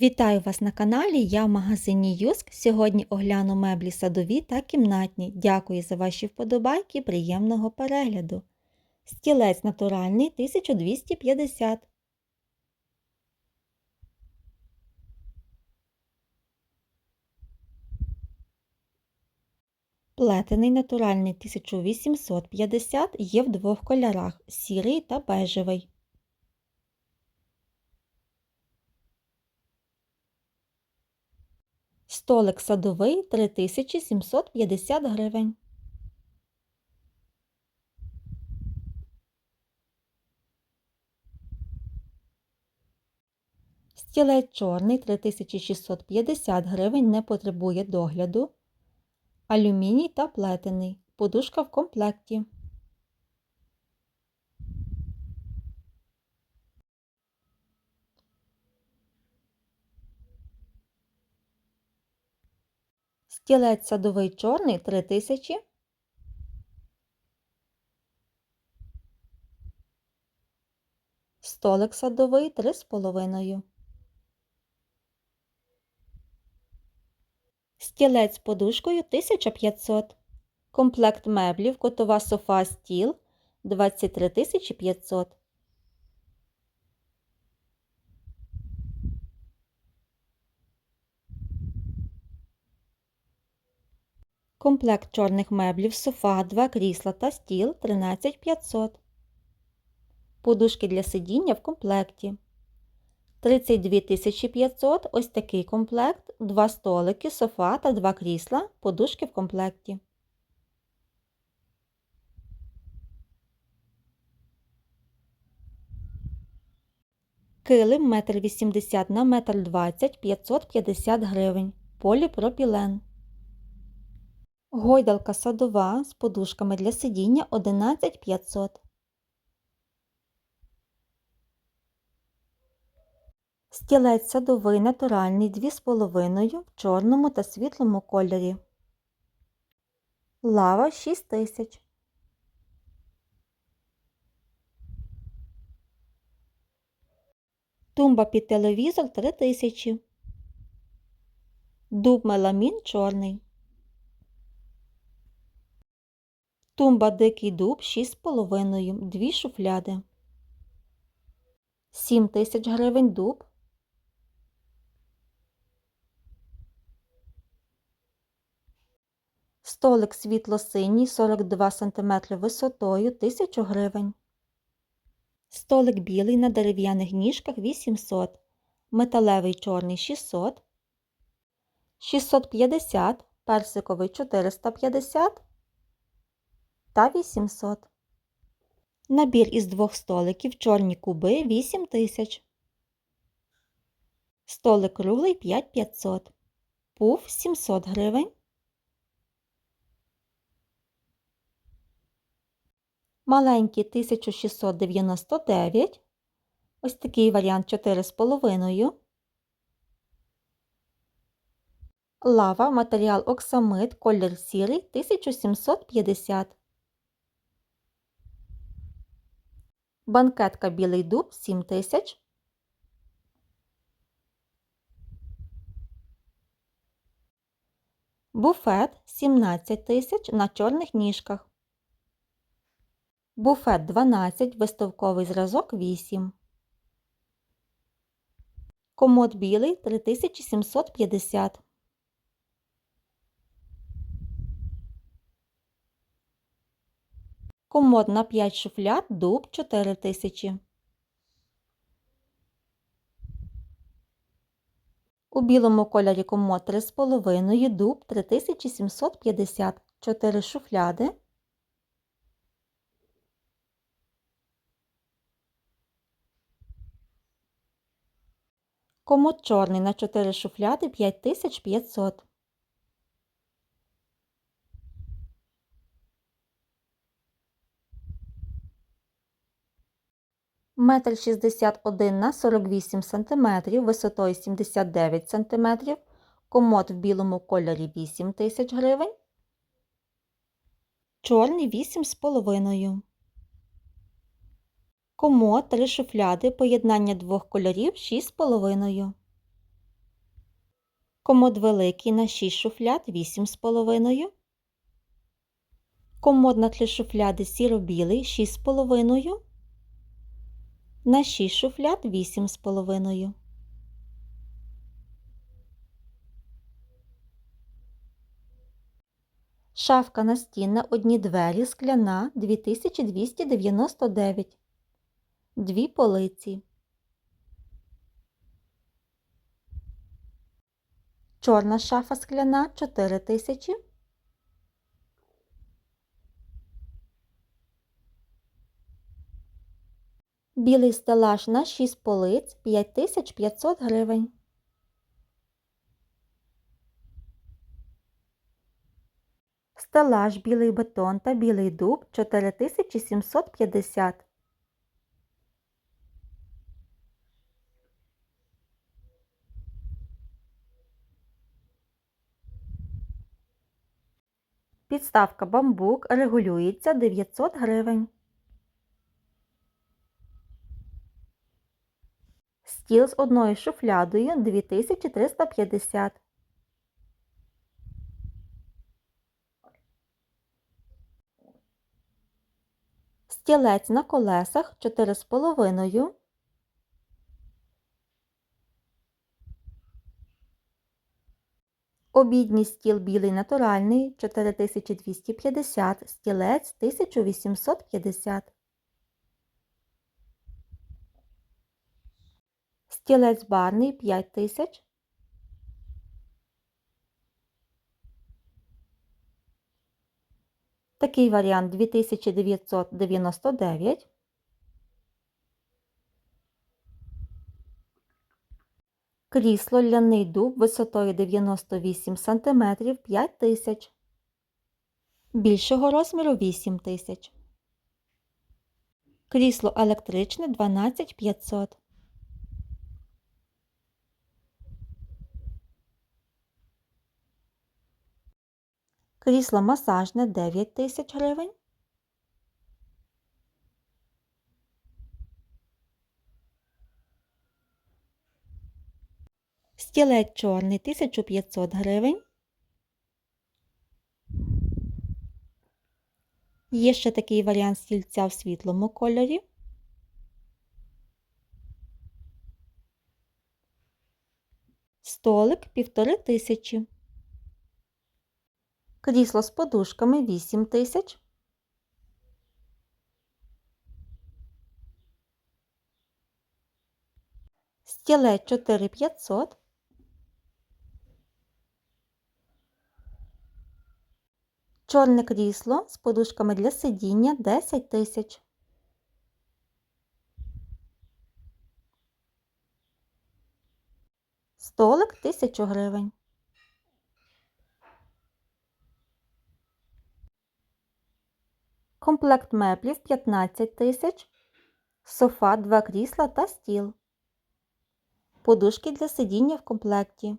Вітаю вас на каналі. Я в магазині Юск. Сьогодні огляну меблі садові та кімнатні. Дякую за ваші вподобайки. Приємного перегляду. Стілець натуральний 1250. Плетений натуральний 1850 є в двох кольорах сірий та бежевий. Столик садовий 3750 гривень. Стілець чорний 3650 гривень не потребує догляду. Алюміній та плетений. Подушка в комплекті. Стілець садовий чорний 3000. Столик садовий 3,5. Стілець з подушкою 1500. Комплект меблів, котова софа стіл 23 Комплект чорних меблів, софа, два крісла та стіл 13 500. Подушки для сидіння в комплекті. 32 500 ось такий комплект, два столики, софа та два крісла, подушки в комплекті. Килим 1,80 на 1,20 550 гривень. Поліпропілен. Гойдалка садова з подушками для сидіння 11 500. Стілець садовий натуральний 2,5 в чорному та світлому кольорі. Лава 6000. Тумба під телевізор 3000. Дуб меламін чорний. Тумба дикий дуб 6,5. Дві шуфляди. 7 тисяч гривень дуб. Столик світло-синій 42 см висотою 1000 гривень. Столик білий на дерев'яних ніжках 800 Металевий чорний 600 650 Персиковий 450 та 800 Набір із двох столиків чорні куби 8000 Столик круглий 5500 Пуф 700 гривень Маленький 1699. Ось такий варіант 4,5. Лава, матеріал оксамит, колір сірий 1750. Банкетка білий дуб 7000. Буфет 17 тисяч на чорних ніжках. Буфет 12, виставковий зразок 8. Комод білий 3750. Комод на 5 шуфлят дуб 4000. У білому кольорі комод 3,5 дуб 3750. 4 шуфляди. Комод чорний на 4 шуфляди 5500. Метр 61 на 48 см, висотою 79 см, комод в білому кольорі 8 тисяч гривень, чорний 8,5 Комод, три шуфляди, поєднання двох кольорів 6,5. Комод великий на 6 шуфляд 8,5. Комод на 3 шуфляди сіро-білий 6,5. На 6 шуфляд 8,5. Шафка настінна одні двері скляна 2299. Дві полиці. Чорна шафа скляна 4000. Білий стелаж на 6 полиць 5500 гривень. Стелаж білий бетон та білий дуб 4750. Підставка бамбук регулюється 900 гривень. Стіл з одною шуфлядою 2350. Стілець на колесах 4,5. Обідній стіл білий натуральний 4250, стілець 1850. Стілець барний 5000. Такий варіант 2999. Крісло ляний дуб висотою 98 см 5000. Більшого розміру 8000. Крісло електричне 12500. Крісло масажне 9 тисяч гривень. Стілець чорний 1500 гривень. Є ще такий варіант стільця в світлому кольорі. Столик півтори тисячі. Крісло з подушками 8 тисяч. Стілець 4500. Чорне крісло з подушками для сидіння 10 тисяч. Столик 1000 гривень. Комплект меблів 15 тисяч, софа, два крісла та стіл. Подушки для сидіння в комплекті.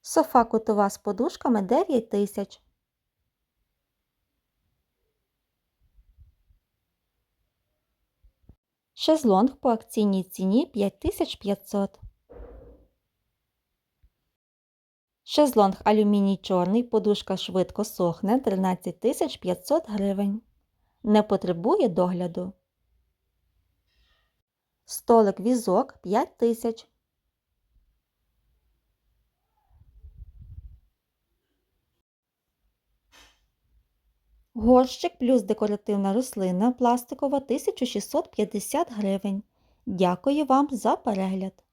Софа кутова з подушками 9 тисяч. Шезлонг по акційній ціні 5500. Шезлонг алюміній чорний, подушка швидко сохне 13 500 гривень. Не потребує догляду. Столик візок 5 тисяч. Горщик плюс декоративна рослина пластикова 1650 гривень. Дякую вам за перегляд!